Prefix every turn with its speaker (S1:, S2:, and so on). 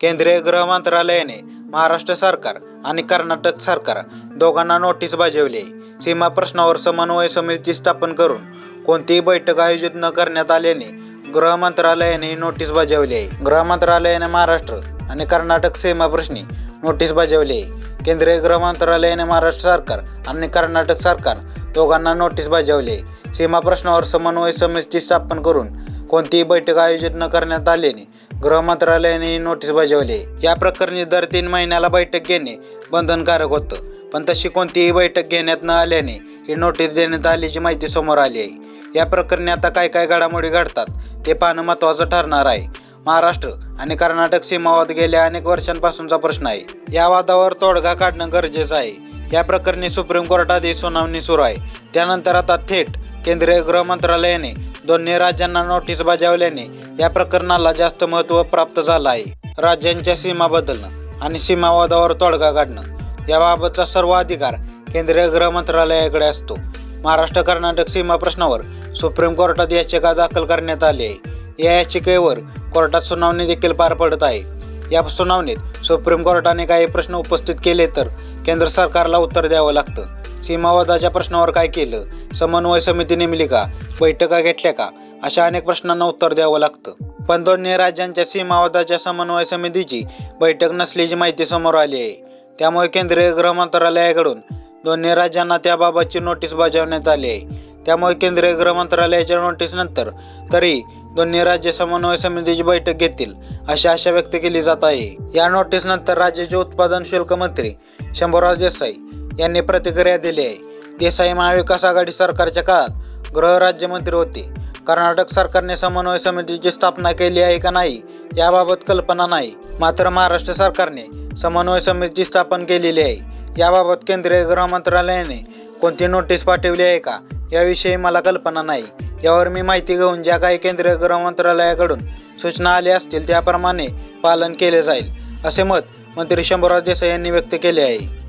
S1: केंद्रीय गृह मंत्रालयाने महाराष्ट्र सरकार आणि कर्नाटक सरकार दोघांना नोटीस बजावली. आहे सीमा प्रश्नावर समन्वय समिती स्थापन करून कोणतीही बैठक आयोजित न करण्यात आल्याने गृह मंत्रालयाने ही नोटीस बजावली. आहे गृह मंत्रालयाने महाराष्ट्र आणि कर्नाटक सीमाप्रश्नी नोटीस बजावली. आहे केंद्रीय गृह मंत्रालयाने महाराष्ट्र सरकार आणि कर्नाटक सरकार दोघांना नोटीस बजावली. आहे सीमा प्रश्नावर समन्वय समिती स्थापन करून कोणतीही बैठक आयोजित न करण्यात आल्याने गृह मंत्रालयाने ही नोटीस बजावली. आहे या प्रकरणी दर तीन महिन्याला बैठक घेणे बंधनकारक होतं. पण तशी कोणतीही बैठक घेण्यात न आल्याने ही नोटीस देण्यात आल्याची माहिती समोर आली आहे. या प्रकरणी आता काय काय घडामोडी घडतात ते पाहणं महत्त्वाचं ठरणार आहे. महाराष्ट्र आणि कर्नाटक सीमावाद गेल्या अनेक वर्षांपासूनचा प्रश्न आहे. या वादावर तोडगा काढणं गरजेचं आहे. या प्रकरणी सुप्रीम कोर्टात ही सुनावणी सुरू आहे. त्यानंतर आता थेट केंद्रीय गृह मंत्रालयाने दोन्ही राज्यांना नोटीस बजावल्याने या प्रकरणाला जास्त महत्त्व प्राप्त झालं आहे. राज्यांच्या सीमा बदलणं आणि सीमावादावर तोडगा काढणं याबाबतचा सर्व अधिकार केंद्रीय गृह मंत्रालयाकडे असतो. महाराष्ट्र कर्नाटक सीमा प्रश्नावर सुप्रीम कोर्टात याचिका दाखल करण्यात आली आहे. या याचिकेवर कोर्टात सुनावणी देखील पार पडत आहे. या सुनावणीत सुप्रीम कोर्टाने काही प्रश्न उपस्थित केले तर केंद्र सरकारला उत्तर द्यावं लागतं. सीमावादाच्या प्रश्नावर काय केलं? समन्वय समिती नेमली का? बैठका घेतल्या का? अशा अनेक प्रश्नांना उत्तर द्यावं लागतं. पण दोन्ही राज्यांच्या सीमावादाच्या समन्वय समितीची बैठक नसल्याची माहिती समोर आली आहे. त्यामुळे केंद्रीय गृह मंत्रालयाकडून दोन्ही राज्यांना त्याबाबतची नोटीस बजावण्यात आली आहे. त्यामुळे केंद्रीय गृह मंत्रालयाच्या नोटीसनंतर तरी दोन्ही राज्य समन्वय समितीची बैठक घेतील अशी आशा व्यक्त केली जात आहे. या नोटीसनंतर राज्याचे उत्पादन शुल्क मंत्री शंभूराज देसाई यांनी प्रतिक्रिया दिली आहे. देसाई महाविकास आघाडी सरकारच्या काळात गृहराज्यमंत्री होते. कर्नाटक सरकारने समन्वय समितीची स्थापना केली आहे का नाही याबाबत कल्पना नाही. मात्र महाराष्ट्र सरकारने समन्वय समिती स्थापन केलेली आहे. याबाबत केंद्रीय गृह मंत्रालयाने कोणती नोटीस पाठवली आहे का याविषयी मला कल्पना नाही. यावर मी माहिती घेऊन ज्या काही केंद्रीय गृह मंत्रालयाकडून सूचना आल्या असतील त्याप्रमाणे पालन केले जाईल असे मत मंत्री शंभूराज देसाई यांनी व्यक्त केले आहे.